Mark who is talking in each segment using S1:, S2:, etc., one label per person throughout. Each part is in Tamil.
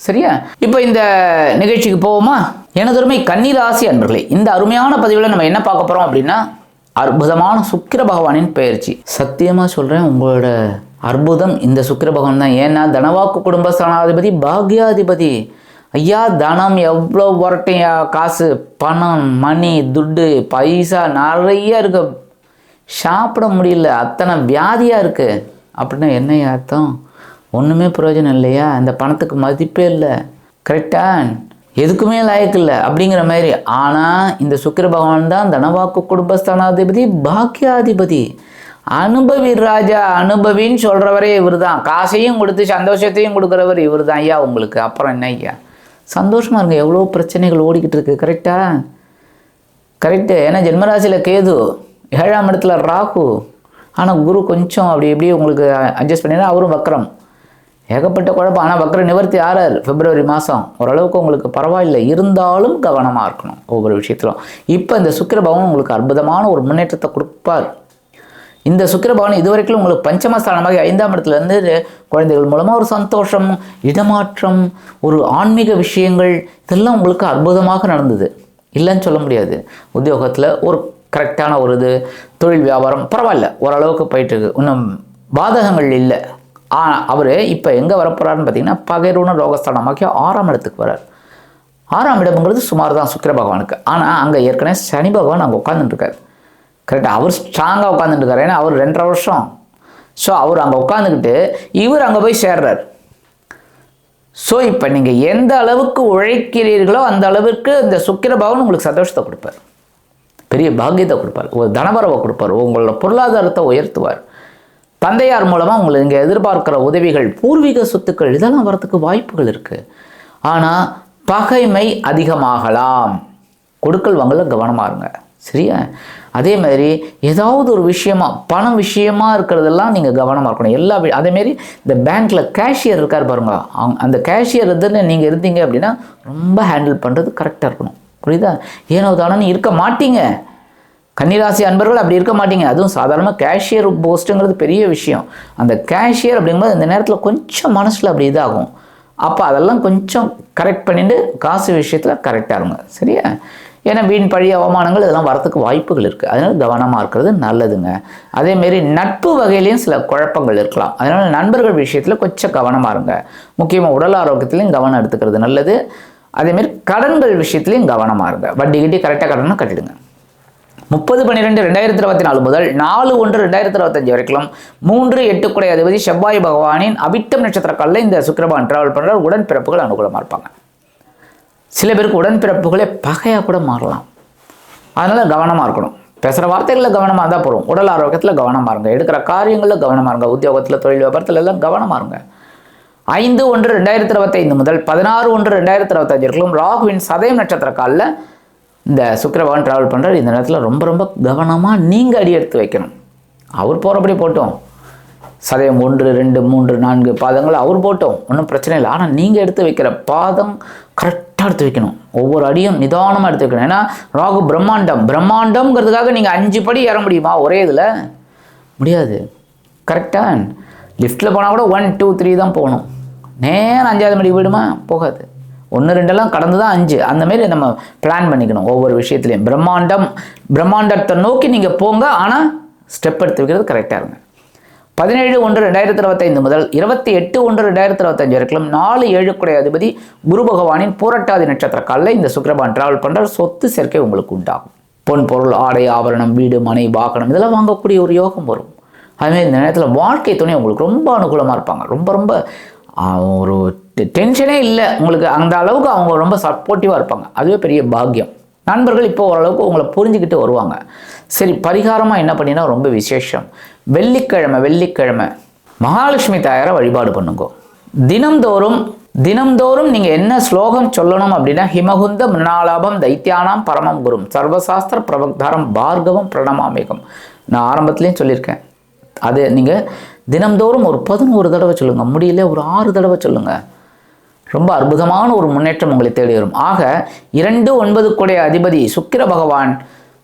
S1: சரியா? இப்போ இந்த நிகழ்ச்சிக்கு போவோமா? எனதொருமை கன்னிராசி அன்பர்களே இந்த அருமையான பதிவில் நம்ம என்ன பார்க்க போகிறோம் அப்படின்னா அற்புதமான சுக்கிர பகவானின் பயிற்சி சத்தியமாக சொல்கிறேன் உங்களோட அற்புதம் இந்த சுக்கிர பகவான் தான். ஏன்னா தனவாக்கு குடும்ப குடும்பஸ்தானாதிபதி பாக்யாதிபதி. ஐயா தனம் எவ்வளோ வரட்டையா? காசு பணம் மணி துட்டு பைசா நிறைய இருக்கு. சாப்பிட முடியல அத்தனை வியாதியாக இருக்குது அப்படின்னா என்ன அர்த்தம்? ஒன்றுமே பிரயோஜனம் இல்லையா? அந்த பணத்துக்கு மதிப்பே இல்லை. கரெக்டா எதுக்குமே லாயக்கு இல்லை. அப்படிங்கிற மாதிரி. ஆனால் இந்த சுக்கிர பகவான் தான் தனவாக்கு குடும்பஸ்தானாதிபதி பாக்கியாதிபதி. அனுபவி ராஜா அனுபவின்னு சொல்கிறவரே இவர் தான் காசையும் கொடுத்து சந்தோஷத்தையும் கொடுக்குறவர் இவர் தான் ஐயா உங்களுக்கு அப்புறம் என்ன ஐயா? சந்தோஷமாக இருங்க. எவ்வளோ பிரச்சனைகள் ஓடிக்கிட்டு இருக்கு. கரெக்டாக கரெக்டு ஏன்னா ஜென்மராசியில் கேது ஏழாம் இடத்துல ராகு. ஆனால் குரு கொஞ்சம் அப்படி எப்படி உங்களுக்கு அட்ஜஸ்ட் பண்ணினா அவரும் வக்கரம் ஏகப்பட்ட குழப்பம். ஆனால் வக்கர நிவர்த்தி ஆறார் பிப்ரவரி மாதம் ஓரளவுக்கு உங்களுக்கு பரவாயில்லை. இருந்தாலும் கவனமாக இருக்கணும். ஒவ்வொரு விஷயத்திலும். இப்போ இந்த சுக்கிரபவன் உங்களுக்கு அற்புதமான ஒரு முன்னேற்றத்தை கொடுப்பார். இந்த சுக்கிரபவன் இதுவரைக்கும் உங்களுக்கு பஞ்சமஸ்தானமாக ஐந்தாம் இடத்துலேருந்து குழந்தைகள் மூலமாக ஒரு சந்தோஷம் இடமாற்றம் ஒரு ஆன்மீக விஷயங்கள் இதெல்லாம் உங்களுக்கு அற்புதமாக நடந்தது. இல்லைன்னு சொல்ல முடியாது. உத்தியோகத்தில் ஒரு கரெக்டான ஒரு இது தொழில் வியாபாரம் பரவாயில்ல. ஓரளவுக்கு போயிட்டுருக்கு இன்னும் பாதகங்கள் இல்லை. அவர் இப்போ எங்கே வரப்போகிறாருன்னு பார்த்தீங்கன்னா பகைரூன ரோகஸ்தானமாக்கி ஆறாம் இடத்துக்கு வரார் ஆறாம் இடம்ங்கிறது சுமார் தான் சுக்கிர பகவானுக்கு. ஆனால் அங்கே ஏற்கனவே சனி பகவான் அங்கே உட்காந்துட்டுருக்காரு கரெக்டாக அவர் ஸ்ட்ராங்காக உட்காந்துட்டுருக்காரு ஏன்னா அவர் ரெண்டரை வருஷம். ஸோ அவர் அங்கே உட்காந்துக்கிட்டு இவர் அங்கே போய் சேர்றார். ஸோ இப்போ நீங்கள் எந்த அளவுக்கு உழைக்கிறீர்களோ அந்த அளவுக்கு இந்த சுக்கிர பகவான் உங்களுக்கு சந்தோஷத்தை கொடுப்பார். பெரிய பாக்கியத்தை கொடுப்பார். ஒரு தனபரவை கொடுப்பார். உங்களோட பொருளாதாரத்தை உயர்த்துவார். தந்தையார் மூலமாக உங்களுக்கு இங்கே எதிர்பார்க்கிற உதவிகள் பூர்வீக சொத்துக்கள் இதெல்லாம் வரத்துக்கு வாய்ப்புகள் இருக்குது ஆனால் பகைமை அதிகமாகலாம். கொடுக்கல் வாங்கல கவனமாக இருங்க. சரியா? அதே மாதிரி ஏதாவது ஒரு விஷயமா பணம் விஷயமா இருக்கிறதெல்லாம் நீங்கள் கவனமாக இருக்கணும். எல்லா வி- இந்த பேங்க்கில் கேஷியர் இருக்கார் பாருங்க அவங்க அந்த கேஷியர் இதுன்னு நீங்கள் இருந்தீங்க அப்படின்னா ரொம்ப ஹேண்டில் பண்ணுறது கரெக்டாக இருக்கணும். புரியுதா? ஏனோ தானோன்னு இருக்க மாட்டீங்க. கன்னிராசி அன்பர்கள் அப்படி இருக்க மாட்டீங்க. அதுவும் சாதாரணமாக கேஷியர் போஸ்ட்டுங்கிறது பெரிய விஷயம். அந்த கேஷியர் அப்படிங்கும்போது இந்த நேரத்தில் கொஞ்சம் மனசில் அப்படி இதாகும். அப்போ அதெல்லாம் கொஞ்சம் கரெக்ட் பண்ணிட்டு காசு விஷயத்தில் கரெக்டாக இருங்க. சரியா? ஏன்னா வீண் பழி அவமானங்கள் இதெல்லாம் வரத்துக்கு வாய்ப்புகள் இருக்குது அதனால் கவனமாக இருக்கிறது நல்லதுங்க. அதேமாரி நட்பு வகையிலையும் சில குழப்பங்கள் இருக்கலாம். அதனால் நண்பர்கள் விஷயத்தில் கொஞ்சம் கவனமாக இருங்க. முக்கியமாக உடல் ஆரோக்கியத்துலையும் கவனம் எடுத்துக்கிறது நல்லது. அதேமாரி கடன்கள் விஷயத்துலையும் கவனமாக இருங்க. வட்டி கிட்டி கரெக்டாக கடனாக கட்டிடுங்க. முப்பது பன்னிரெண்டு ரெண்டாயிரத்தி இருபத்தி நாலு முதல் நாலு ஒன்று ரெண்டாயிரத்தி இருபத்தஞ்சு வரைக்கும் மூன்று எட்டுக்குடை அதிபதி செவ்வாய் பகவானின் அபிட்டம் நட்சத்திர காலில் இந்த சுக்கிரபான் டிராவல் பண்ணுற உடன்பிறப்புகள் அனுகூலமாக இருப்பாங்க. சில பேருக்கு உடன்பிறப்புகளே பகையாக கூட மாறலாம். அதனால் கவனமாக இருக்கணும். பேசுகிற வார்த்தைகளில் கவனமாக தான் போகிறோம் உடல் ஆரோக்கியத்தில் கவனமாக இருங்க. எடுக்கிற காரியங்களில் கவனமாக இருங்க. உத்தியோகத்தில் தொழில் வியாபாரத்தில் எல்லாம் கவனமாக இருங்க. ஐந்து ஒன்று ரெண்டாயிரத்தி இருபத்தைந்து முதல் பதினாறு ஒன்று ரெண்டாயிரத்தி இருபத்தஞ்சு வரைக்கும் ராகுவின் சதயம் நட்சத்திர காலில் இந்த சுக்கிரபகவான் ட்ராவல் பண்ணுறாரு இந்த நேரத்தில் ரொம்ப ரொம்ப கவனமாக நீங்கள் அடி எடுத்து வைக்கணும். அவர் போகிறபடி போட்டோம். சதயம் ஒன்று ரெண்டு மூன்று நான்கு பாதங்கள் அவர் போட்டோம். ஒன்றும் பிரச்சனை இல்லை. ஆனால் நீங்கள் எடுத்து வைக்கிற பாதம் கரெக்டாக எடுத்து வைக்கணும். ஒவ்வொரு அடியும் நிதானமாக எடுத்து வைக்கணும். ஏன்னா ராகு பிரம்மாண்டம். பிரம்மாண்டம்ங்கிறதுக்காக நீங்கள் அஞ்சு படி ஏற முடியுமா? ஒரே இதில் முடியாது. கரெக்டாக லிஃப்ட்டில் போனால் கூட ஒன் டூ த்ரீ தான் போகணும். நேரம் அஞ்சாவது மணிக்கு போயிடுமா? போகாது. ஒன்று ரெண்டெல்லாம் கடந்து தான் அஞ்சு அந்தமாரி நம்ம பிளான் பண்ணிக்கணும் ஒவ்வொரு விஷயத்துலையும். பிரம்மாண்டம் பிரம்மாண்டத்தை நோக்கி நீங்கள் போங்க. ஆனால் ஸ்டெப் எடுத்து வைக்கிறது கரெக்டாக இருங்க. பதினேழு ஒன்று ரெண்டாயிரத்தி இருபத்தைந்து முதல் இருபத்தி எட்டு ஒன்று ரெண்டாயிரத்தி இருபத்தஞ்சு வரைக்கும் நாலு ஏழுக்குடைய அதிபதி குரு பகவானின் பூரட்டாதி நட்சத்திர காலில் இந்த சுக்கிரபான் டிராவல் பண்ணுற சொத்து சேர்க்கை உங்களுக்கு உண்டாகும். பொன் பொருள் ஆடை ஆபரணம் வீடு மனை வாகனம் இதெல்லாம் வாங்கக்கூடிய ஒரு யோகம் வரும். அதுமாதிரி இந்த நேரத்தில் வாழ்க்கை துணை உங்களுக்கு ரொம்ப அனுகூலமாக இருப்பாங்க. ரொம்ப ரொம்ப ஒரு டென்ஷனே இல்லை. உங்களுக்கு அந்த அளவுக்கு அவங்க ரொம்ப சப்போர்ட்டிவாக இருப்பாங்க. அதுவே பெரிய பாக்கியம். நண்பர்கள் இப்போ ஓரளவுக்கு உங்களை புரிஞ்சுக்கிட்டு வருவாங்க. சரி பரிகாரமாக என்ன பண்ணினா ரொம்ப விசேஷம். வெள்ளிக்கிழமை வெள்ளிக்கிழமை மகாலட்சுமி தாயாரை வழிபாடு பண்ணுங்க. தினம்தோறும் தினம்தோறும் நீங்கள் என்ன ஸ்லோகம் சொல்லணும் அப்படின்னா ஹிமகுந்த மிருணாலாபம் தைத்தியானாம் பரமம் குரும் சர்வசாஸ்திர பிரபக்தாரம் பார்கவம் பிரணமாமேகம். நான் ஆரம்பத்துலேயும் சொல்லியிருக்கேன். அது நீங்கள் தினம்தோறும் ஒரு பதினோரு தடவை சொல்லுங்கள் முடியல ஒரு ஆறு தடவை சொல்லுங்கள் ரொம்ப அற்புதமான ஒரு முன்னேற்றம் உங்களை தேடி வரும். ஆக இரண்டு ஒன்பது கூடிய அதிபதி சுக்கிர பகவான்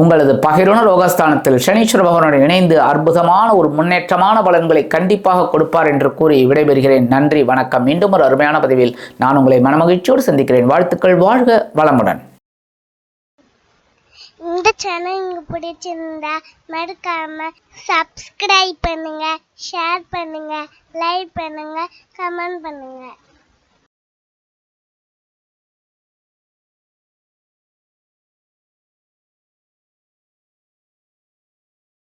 S1: உங்களது பகிருண ரோகஸ்தானத்தில் சனீஸ்வர பகவானுடன் இணைந்து அற்புதமான ஒரு முன்னேற்றமான பலன்களை கண்டிப்பாக கொடுப்பார் என்று கூறி விடைபெறுகிறேன். நன்றி வணக்கம். மீண்டும் ஒரு அருமையான பதிவில் நான் உங்களை மனமகிழ்ச்சியோடு சந்திக்கிறேன். வாழ்த்துக்கள் வாழ்க வளமுடன்.
S2: இந்த சேனல் உங்களுக்கு பிடிச்சிருந்தா மறக்காம சப்ஸ்கிரைப் பண்ணுங்க ஷேர் பண்ணுங்க லைக் பண்ணுங்க கமெண்ட் பண்ணுங்க.